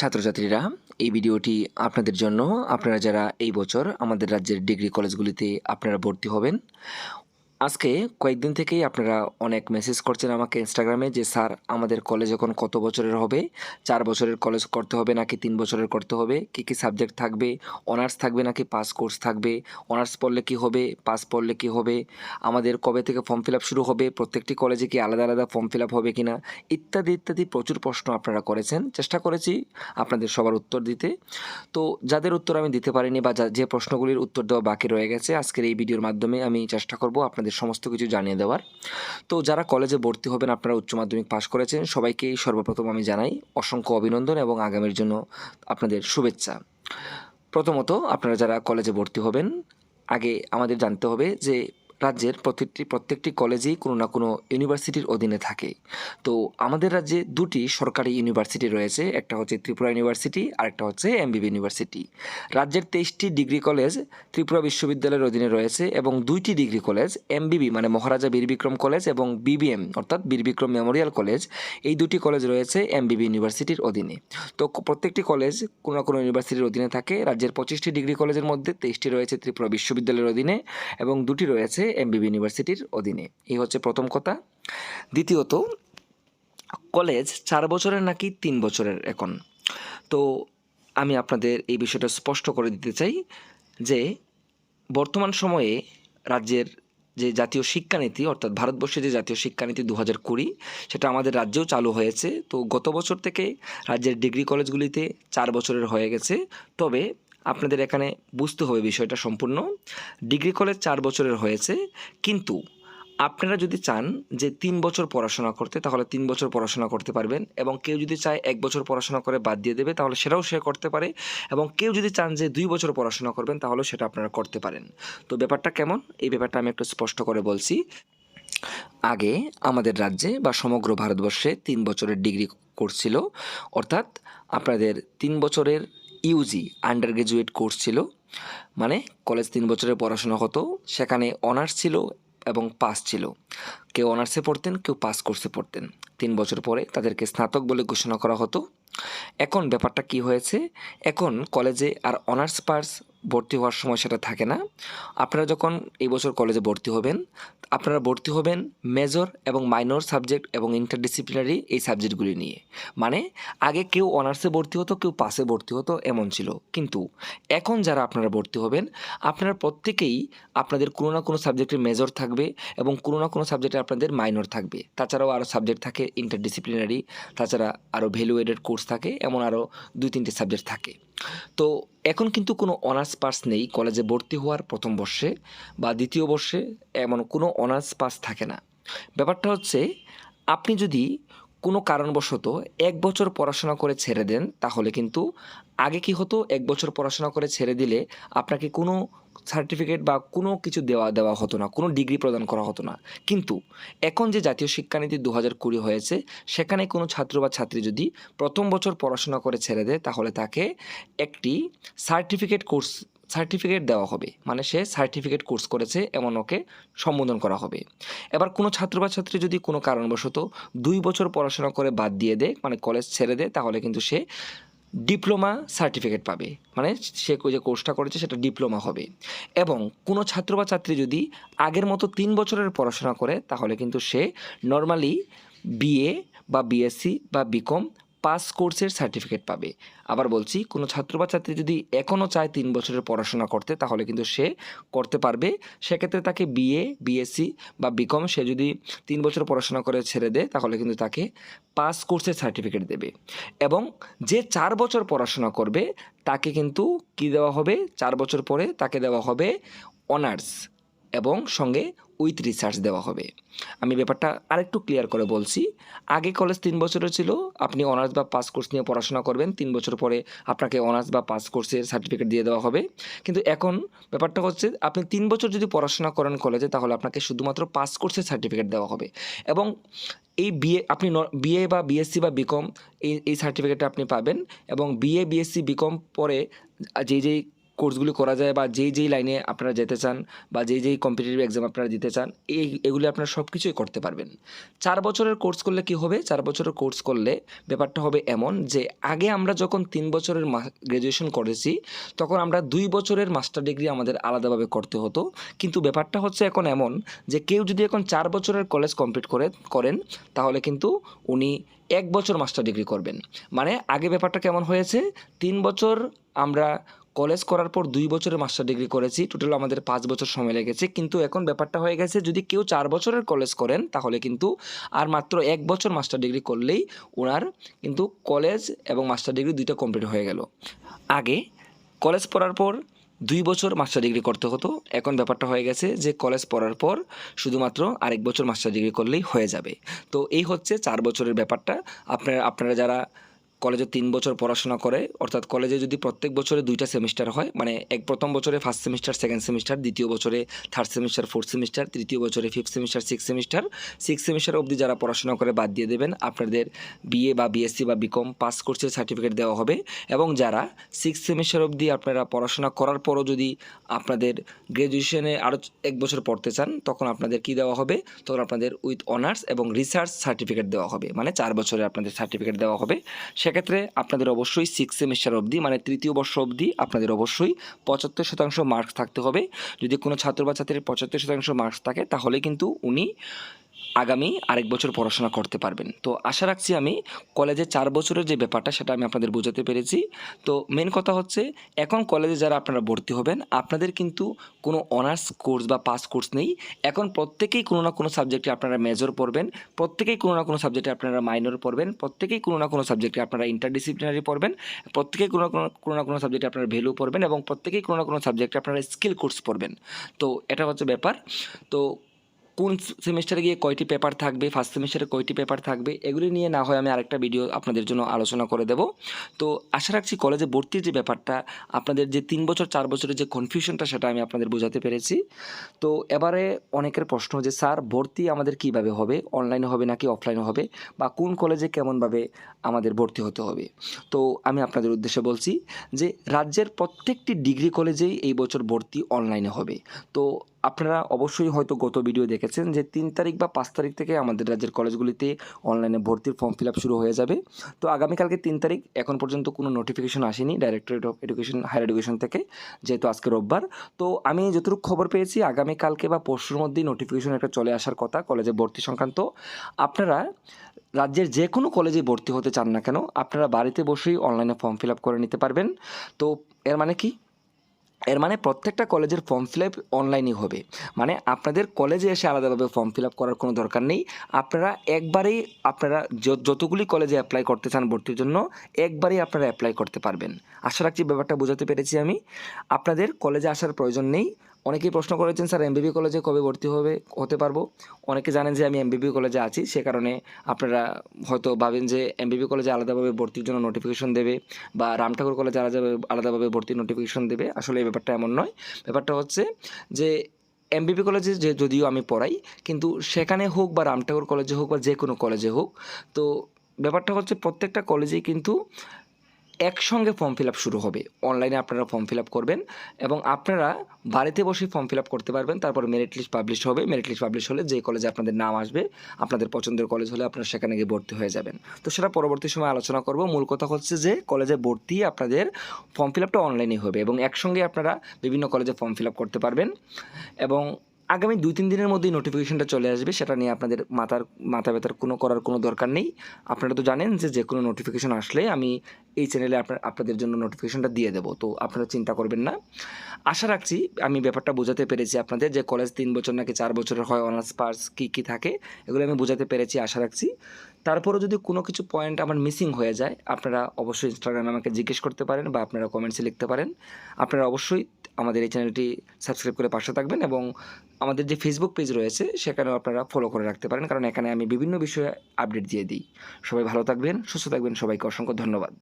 ছাত্রছাত্রীরা, এই ভিডিওটি আপনাদের জন্য। আপনারা যারা এই বছর আমাদের রাজ্যের ডিগ্রি কলেজগুলিতে আপনারা ভর্তি হবেন আজকে কয়েকদিন থেকেই আপনারা অনেক মেসেজ করছেন আমাকে ইনস্টাগ্রামে যে, স্যার, আমাদের কলেজ এখন কত বছরের হবে? চার বছরের কলেজ করতে হবে নাকি তিন বছরের করতে হবে? কী কী সাবজেক্ট থাকবে? অনার্স থাকবে নাকি পাস কোর্স থাকবে? অনার্স পড়লে কি হবে? পাস পড়লে কি হবে? আমাদের কবে থেকে ফর্ম ফিল আপ শুরু হবে? প্রত্যেকটি কলেজে কি আলাদা আলাদা ফর্ম ফিল আপ হবে কিনা? ইত্যাদি ইত্যাদি প্রচুর প্রশ্ন আপনারা করেছেন। চেষ্টা করেছি আপনাদের সবার উত্তর দিতে। তো যাদের উত্তর আমি দিতে পারিনি বা যে প্রশ্নগুলির উত্তর দেওয়া বাকি রয়ে গেছে, আজকের এই ভিডিওর মাধ্যমে আমি চেষ্টা করব আপনাদের সমস্ত কিছু জানিয়ে দেওয়ার। তো যারা কলেজে ভর্তি হবেন, আপনারা উচ্চ মাধ্যমিক পাশ করেছেন সবাইকেই সর্বপ্রথম আমি জানাই অসংখ্য অভিনন্দন এবং আগামীর জন্য আপনাদের শুভেচ্ছা। প্রথমত, আপনারা যারা কলেজে ভর্তি হবেন, আগে আমাদের জানতে হবে যে রাজ্যের প্রত্যেকটি প্রত্যেকটি কলেজেই কোনো না কোনো ইউনিভার্সিটির অধীনে থাকে। তো আমাদের রাজ্যে দুটি সরকারি ইউনিভার্সিটি রয়েছে, একটা হচ্ছে ত্রিপুরা ইউনিভার্সিটি আর একটা হচ্ছে এমবিবি ইউনিভার্সিটি। রাজ্যের তেইশটি ডিগ্রি কলেজ ত্রিপুরা বিশ্ববিদ্যালয়ের অধীনে রয়েছে এবং দুইটি ডিগ্রি কলেজ এমবিবি মানে মহারাজা বীরবিক্রম কলেজ এবং বিবিএম অর্থাৎ বীরবিক্রম মেমোরিয়াল কলেজ, এই দুটি কলেজ রয়েছে এমবিবি ইউনিভার্সিটির অধীনে। তো প্রত্যেকটি কলেজ কোনো না কোনো ইউনিভার্সিটির অধীনে থাকে। রাজ্যের পঁচিশটি ডিগ্রি কলেজের মধ্যে তেইশটি রয়েছে ত্রিপুরা বিশ্ববিদ্যালয়ের অধীনে এবং দুটি রয়েছে এমবিবি ইউনিভার্সিটির অধীনে। এই হচ্ছে প্রথম কথা। দ্বিতীয়ত কলেজ চার বছরের নাকি তিন বছরের এখন? তো আমি আপনাদের এই বিষয়টা স্পষ্ট করে দিতে চাই যে, বর্তমান সময়ে রাজ্যের যে জাতীয় শিক্ষানীতি, অর্থাৎ ভারতবর্ষে যে জাতীয় শিক্ষানীতি দু হাজার কুড়ি, সেটা আমাদের রাজ্যেও চালু হয়েছে। তো গত বছর থেকে রাজ্যের ডিগ্রি কলেজগুলিতে চার বছরের হয়ে গেছে। তবে আপনাদের এখানে বুঝতে হবে বিষয়টা সম্পূর্ণ। ডিগ্রি কলেজ চার বছরের হয়েছে, কিন্তু আপনারা যদি চান যে তিন বছর পড়াশোনা করতে, তাহলে তিন বছর পড়াশোনা করতে পারবেন এবং কেউ যদি চায় এক বছর পড়াশোনা করে বাদ দিয়ে দেবে, তাহলে সেটাও সে করতে পারে এবং কেউ যদি চান যে দুই বছর পড়াশোনা করবেন, তাহলেও সেটা আপনারা করতে পারেন। তো ব্যাপারটা কেমন? এই ব্যাপারটা আমি একটু স্পষ্ট করে বলছি। আগে আমাদের রাজ্যে বা সমগ্র ভারতবর্ষে তিন বছরের ডিগ্রি কোর্স ছিল, অর্থাৎ আপনাদের তিন বছরের ইউজি আন্ডার গ্রাজুয়েট কোর্স ছিল মানে কলেজ তিন বছরের পড়াশোনা হতো, সেখানে অনার্স ছিল এবং পাস ছিল। কেউ অনার্সে পড়তেন, কেউ পাস কোর্সে পড়তেন। তিন বছর পরে তাদেরকে স্নাতক বলে ঘোষণা করা হতো। এখন ব্যাপারটা কি হয়েছে? এখন কলেজে আর অনার্স পাস ভর্তি হওয়ার সময় সেটা থাকে না। আপনারা যখন এই বছর কলেজে ভর্তি হবেন, আপনারা ভর্তি হবেন মেজর এবং মাইনর সাবজেক্ট এবং ইন্টারডিসিপ্লিনারি এই সাবজেক্টগুলি নিয়ে। মানে আগে কেউ অনার্সে ভর্তি হতো, কেউ পাসে ভর্তি হতো, এমন ছিল। কিন্তু এখন যারা আপনারা ভর্তি হবেন, আপনারা প্রত্যেকেই আপনাদের কোনো না কোনো সাবজেক্টের মেজর থাকবে এবং কোনো না কোনো সাবজেক্টে আপনাদের মাইনর থাকবে। তাছাড়াও আরও সাবজেক্ট থাকে ইন্টারডিসিপ্লিনারি তাছাড়া আরও ভ্যালুয়েডেড কোর্স থাকে, এমন আরও দুই তিনটে সাবজেক্ট থাকে। তো এখন কিন্তু কোনো অনার্স পাস নেই কলেজে ভর্তি হওয়ার প্রথম বর্ষে বা দ্বিতীয় বর্ষে এমন কোনো অনার্স পাস থাকে না। ব্যাপারটা হচ্ছে, আপনি যদি কোনো কারণবশত এক বছর পড়াশোনা করে ছেড়ে দেন, তাহলে কিন্তু আগে কি হতো? এক বছর পড়াশোনা করে ছেড়ে দিলে আপনাকে কোনো সার্টিফিকেট বা কোনো কিছু দেওয়া দেওয়া হতো না, কোনো ডিগ্রি প্রদান করা হতো না। কিন্তু এখন যে জাতীয় শিক্ষানীতি দু হাজার কুড়ি হয়েছে, সেখানে কোনো ছাত্র বা ছাত্রী যদি প্রথম বছর পড়াশোনা করে ছেড়ে দেয়, তাহলে তাকে একটি সার্টিফিকেট কোর্স সার্টিফিকেট দেওয়া হবে। মানে সে সার্টিফিকেট কোর্স করেছে, এমন ওকে সম্বোধন করা হবে। এবার কোনো ছাত্র বা ছাত্রী যদি কোনো কারণবশত দুই বছর পড়াশোনা করে বাদ দিয়ে দেয় মানে কলেজ ছেড়ে দেয়, তাহলে কিন্তু সে ডিপ্লোমা সার্টিফিকেট পাবে। মানে সে যে কোর্সটা করেছে, সেটা ডিপ্লোমা হবে। এবং কোনো ছাত্র বা ছাত্রী যদি আগের মতো তিন বছরের পড়াশোনা করে, তাহলে কিন্তু সে নর্মালি বিএ বা বিএসসি বা বিকম পাস কোর্সের সার্টিফিকেট পাবে। আবার বলছি, কোনো ছাত্র বা ছাত্রী যদি এখনও চায় তিন বছরের পড়াশোনা করতে, তাহলে কিন্তু সে করতে পারবে। সেক্ষেত্রে তাকে বিএ বিএসসি বা বিকম সে যদি তিন বছর পড়াশোনা করে ছেড়ে দেয়, তাহলে কিন্তু তাকে পাস কোর্সের সার্টিফিকেট দেবে। এবং যে চার বছর পড়াশোনা করবে, তাকে কিন্তু কি দেওয়া হবে? চার বছর পরে তাকে দেওয়া হবে অনার্স। এবং সঙ্গে উইথ রিসার্চ দেওয়া হবে। আমি ব্যাপারটা আরেকটু ক্লিয়ার করে বলছি। আগে কলেজ তিন বছরের ছিল, আপনি অনার্স বা পাস কোর্স নিয়ে পড়াশোনা করবেন। তিন বছর পরে আপনাকে অনার্স বা পাস কোর্সের সার্টিফিকেট দিয়ে দেওয়া হবে। কিন্তু এখন ব্যাপারটা হচ্ছে, আপনি তিন বছর যদি পড়াশোনা করেন কলেজে তাহলে আপনাকে শুধুমাত্র পাস কোর্সের সার্টিফিকেট দেওয়া হবে। এবং এই বিএ আপনি বিএ বা বিএসসি বা বিকম এই এই সার্টিফিকেটটা আপনি পাবেন। এবং বিএ বিএসসি বিকম পরে যেই যেই কোর্সগুলি করা যায় বা যেই যেই লাইনে আপনারা যেতে চান বা যেই যেই কম্পিটিটিভ এক্সাম আপনারা দিতে চান, এই, এগুলি আপনারা সব কিছুই করতে পারবেন। চার বছরের কোর্স করলে কি হবে? চার বছরের কোর্স করলে ব্যাপারটা হবে এমন যে, আগে আমরা যখন তিন বছরের গ্র্যাজুয়েশন করেছি, তখন আমরা দুই বছরের মাস্টার ডিগ্রি আমাদের আলাদাভাবে করতে হতো। কিন্তু ব্যাপারটা হচ্ছে এখন এমন যে, কেউ যদি এখন চার বছরের কলেজ কমপ্লিট করে, করেন, তাহলে কিন্তু উনি এক বছর মাস্টার ডিগ্রি করবেন। মানে আগে ব্যাপারটা কেমন হয়েছে? তিন বছর আমরা কলেজ করার পর দুই বছরের মাস্টার ডিগ্রি করেছি। টোটাল আমাদের পাঁচ বছর সময় লেগেছে। কিন্তু এখন ব্যাপারটা হয়ে গেছে, যদি কেউ চার বছরের কলেজ করেন, তাহলে কিন্তু আর মাত্র এক বছর মাস্টার ডিগ্রি করলেই ওনার কিন্তু কলেজ এবং মাস্টার ডিগ্রি দুইটা কমপ্লিট হয়ে গেল। আগে কলেজ পড়ার পর দুই বছর মাস্টার ডিগ্রি করতে হতো। এখন ব্যাপারটা হয়ে গেছে যে কলেজ পড়ার পর শুধুমাত্র আরেক বছর মাস্টার ডিগ্রি করলেই হয়ে যাবে। তো এই হচ্ছে চার বছরের ব্যাপারটা। আপনারা আপনারা যারা কলেজে তিন বছর পড়াশোনা করে, অর্থাৎ কলেজে যদি প্রত্যেক বছরে দুইটা সেমিস্টার হয় মানে এক প্রথম বছরে ফার্স্ট সেমিস্টার সেকেন্ড সেমিস্টার দ্বিতীয় বছরে থার্ড সেমিস্টার ফোর্থ সেমিস্টার তৃতীয় বছরে fifth semester six semester six semester অবধি যারা পড়াশোনা করে বাদ দিয়ে দেবেন, আপনাদের বিএ বা বিএসসি বা বিকম পাস কোর্সের সার্টিফিকেট দেওয়া হবে এবং যারা সিক্স সেমিস্টার অবধি আপনারা পড়াশোনা করার পরও যদি আপনাদের গ্র্যাজুয়েশনে আরও এক বছর পড়তে চান, তখন আপনাদের কি দেওয়া হবে? তখন আপনাদের উইথ অনার্স এবং রিসার্চ সার্টিফিকেট দেওয়া হবে মানে চার বছরে আপনাদের সার্টিফিকেট দেওয়া হবে। সেক্ষেত্রে আপনাদের অবশ্যই সিক্স সেমিস্টার অবধি মানে তৃতীয় বর্ষ অবধি আপনাদের অবশ্যই পঁচাত্তর শতাংশ মার্কস থাকতে হবে। যদি কোনো ছাত্র বা ছাত্রীর পঁচাত্তর শতাংশ মার্কস থাকে, তাহলে কিন্তু উনি আগামী আরেক বছর পড়াশোনা করতে পারবেন। তো আশা রাখছি আমি কলেজে চার বছরের যে ব্যাপারটা সেটা আমি আপনাদের বোঝাতে পেরেছি। তো মেন কথা হচ্ছে, এখন কলেজে যারা আপনারা ভর্তি হবেন, আপনাদের কিন্তু কোনো অনার্স কোর্স বা পাস কোর্স নেই। এখন প্রত্যেকেই কোনো না কোনো সাবজেক্টে আপনারা মেজর পড়বেন, প্রত্যেকেই কোনো না কোনো সাবজেক্টে আপনারা মাইনর পড়বেন, প্রত্যেকেই কোনো না কোনো সাবজেক্টে আপনারা ইন্টারডিসিপ্লিনারি পড়বেন, প্রত্যেকেই কোনো কোনো কোনো না কোনো সাবজেক্টে আপনারা ভ্যালু পড়বেন এবং প্রত্যেকেই কোনো না কোনো সাবজেক্টে আপনারা স্কিল কোর্স পড়বেন। তো এটা হচ্ছে ব্যাপার। তো কোন সেমিস্টারে গিয়ে কয়টি পেপার থাকবে ফার্স্ট সেমিস্টারে কয়টি পেপার থাকবে, এগুলি নিয়ে না হয় আমি আরেকটা ভিডিও আপনাদের জন্য আলোচনা করে দেব। তো আশা রাখছি কলেজে ভর্তির যে ব্যাপারটা, আপনাদের যে তিন বছর, চার বছরের যে কনফিউশনটা সেটা আমি আপনাদের বোঝাতে পেরেছি। তো এবারে অনেকের প্রশ্ন যে, স্যার, ভর্তি আমাদের কীভাবে হবে? অনলাইনে হবে নাকি অফলাইনে হবে? বা কোন কলেজে কেমনভাবে আমাদের ভর্তি হতে হবে? তো আমি আপনাদের উদ্দেশ্যে বলছি যে, রাজ্যের প্রত্যেকটি ডিগ্রি কলেজেই এই বছর ভর্তি অনলাইনে হবে। তো আপনারা অবশ্যই হয়তো গত ভিডিও দেখেছেন যে তিন তারিখ বা পাঁচ তারিখ থেকে আমাদের রাজ্যের কলেজগুলিতে অনলাইনে ভর্তির ফর্ম ফিল শুরু হয়ে যাবে। তো আগামীকালকে তিন তারিখ, এখন পর্যন্ত কোনো নোটিফিকেশন আসেনি directorate of education higher education থেকে, যেহেতু আজকে রোববার। তো আমি যতটুকু খবর পেয়েছি, আগামীকালকে বা পরশুর মধ্যেই নোটিফিকেশন একটা চলে আসার কথা, কলেজে ভর্তি সংক্রান্ত। আপনারা রাজ্যের যে কোনো কলেজে ভর্তি হতে চান না কেন, আপনারা বাড়িতে বসেই অনলাইনে ফর্ম ফিল করে নিতে পারবেন। তো এর মানে কি? এর মানে প্রত্যেকটা কলেজের ফর্ম ফিল আপ অনলাইনই হবে। মানে আপনাদের কলেজে এসে আলাদাভাবে ফর্ম ফিল আপ করার কোনো দরকার নেই। আপনারা একবারেই আপনারা যতগুলি কলেজে অ্যাপ্লাই করতে চান ভর্তির জন্য, একবারেই আপনারা অ্যাপ্লাই করতে পারবেন। আশা রাখছি ব্যাপারটা বোঝাতে পেরেছি আমি। আপনাদের কলেজে আসার প্রয়োজন নেই। অনেকেই প্রশ্ন করেছেন, স্যার এমবিবি কলেজে কবে ভর্তি হবে? হতে পারব? অনেকে জানেন যে, আমি এমবিবি কলেজে আছি। সে কারণে আপনারা হয়তো ভাবেন যে এমবিবি কলেজে আলাদাভাবে ভর্তির জন্য নোটিফিকেশন দেবে বা রামঠাকুর কলেজে আলাদাভাবে আলাদাভাবে ভর্তির নোটিফিকেশন দেবে। আসলে এই ব্যাপারটা এমন নয়। ব্যাপারটা হচ্ছে যে এমবিবি কলেজে যে যদিও আমি পড়াই, কিন্তু সেখানে হোক বা রামঠাকুর কলেজে হোক বা যে কোনো কলেজে হোক, তো ব্যাপারটা হচ্ছে প্রত্যেকটা কলেজেই কিন্তু একসঙ্গে ফর্ম ফিল আপ শুরু হবে। অনলাইনে আপনারা ফর্ম ফিল আপ করবেন এবং আপনারা বাড়িতে বসে ফর্ম ফিল আপ করতে পারবেন। তারপর মেরিট লিস্ট পাবলিশ হবে। মেরিট লিস্ট পাবলিশ হলে যে কলেজে আপনাদের নাম আসবে, আপনাদের পছন্দের কলেজ হলে আপনারা সেখানে গিয়ে ভর্তি হয়ে যাবেন। তো সেটা পরবর্তী সময় আলোচনা করব। মূল কথা হচ্ছে যে কলেজে ভর্তি আপনাদের ফর্ম ফিল আপটা অনলাইনে হবে এবং একসঙ্গে আপনারা বিভিন্ন কলেজে ফর্ম ফিল আপ করতে পারবেন। এবং আগামী দুই, তিন দিনের মধ্যেই নোটিফিকেশনটা চলে আসবে, সেটা নিয়ে আপনাদের মাথার, মাথা ব্যথার কোনো করার কোনো দরকার নেই। আপনারা তো জানেন যে যে কোনো নোটিফিকেশন আসলে আমি এই চ্যানেলে আপনার, আপনাদের জন্য নোটিফিকেশানটা দিয়ে দেবো, তো আপনারা চিন্তা করবেন না। আশা রাখছি আমি ব্যাপারটা বোঝাতে পেরেছি আপনাদের যে কলেজ তিন বছর নাকি চার বছরের হয় অনার্স পার্স কী কী থাকে, এগুলো আমি বোঝাতে পেরেছি, আশা রাখছি। তারপরেও যদি কোনো কিছু পয়েন্ট আমার মিসিং হয়ে যায়, আপনারা অবশ্যই ইনস্টাগ্রামে আমাকে জিজ্ঞেস করতে পারেন বা আপনারা কমেন্টসে লিখতে পারেন। আপনারা অবশ্যই আমাদের এই চ্যানেলটি সাবস্ক্রাইব করে পাশে থাকবেন এবং আমাদের যে ফেসবুক পেজ রয়েছে, সেখানেও আপনারা ফলো করে রাখতে পারেন, কারণ এখানে আমি বিভিন্ন বিষয়ে আপডেট দিয়ে দিই। সবাই ভালো থাকবেন, সুস্থ থাকবেন, সবাইকে অসংখ্য ধন্যবাদ।